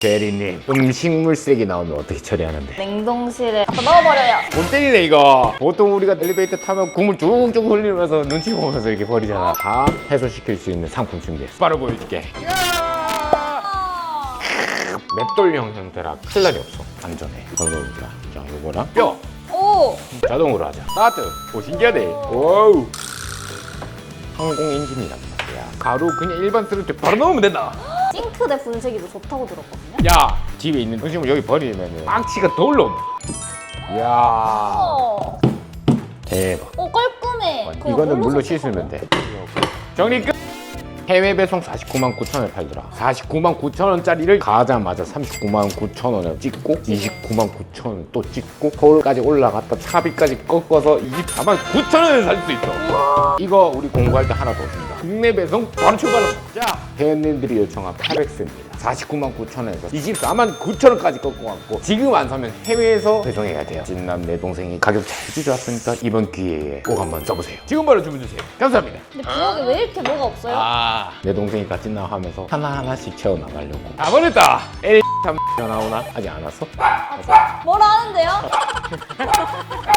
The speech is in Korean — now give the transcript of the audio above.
대리님 음식물 쓰레기 나오면 어떻게 처리하는데? 냉동실에 갖다 넣어버려요. 못 때리네 이거. 보통 우리가 엘리베이터 타면 국물 쭉쭉 흘리면서 눈치 보면서 이렇게 버리잖아. 다 해소시킬 수 있는 상품 준비했어 바로 보여줄게. 맷돌형 형태라 큰일 날이 없어. 안전해. 걸어보자. 자 요거랑. 뼈! 오! 자동으로 하자. 스타트! 오 신기하네 오우! 항공 엔진이란 말이야. 가루 그냥 일반 쓰레기 바로 넣으면 된다 싱크대 분쇄기도 좋다고 들었거든요. 야 집에 있는 음식물 여기 버리면 망치가 더 올라온다 이야. 어, 대박. 어 깔끔해. 이거는 물로 씻으면 돼. 정리 끝. 해외 배송 49만 9천 원에 팔더라. 49만 9천 원짜리를 가자마자 39만 9천 원에 찍고 29만 9천 원또 찍고 서울까지 올라갔다 차비까지 꺾어서 24만 9천 원에 살 수 있어. 이거 우리 공부할 때 하나 더 줍니다. 국내 배송 바로 출발합니다. 자 회원님들이 요청한 800스입니다 49만 9천 원에서 24만 9천 원까지 꺾고 왔고 지금 안 사면 해외에서 배송해야 돼요 진남 내 동생이 가격 잘 주셨으니까 이번 기회에 꼭 한번 써보세요 지금 바로 주문 주세요 감사합니다 근데 부엌에 왜 이렇게 뭐가 없어요? 아, 내 동생이 같이 나 하면서 하나하나씩 채워나가려고. 다 보냈다! L 전화 오나? 아직 안 왔어? 뭐라 하는데요?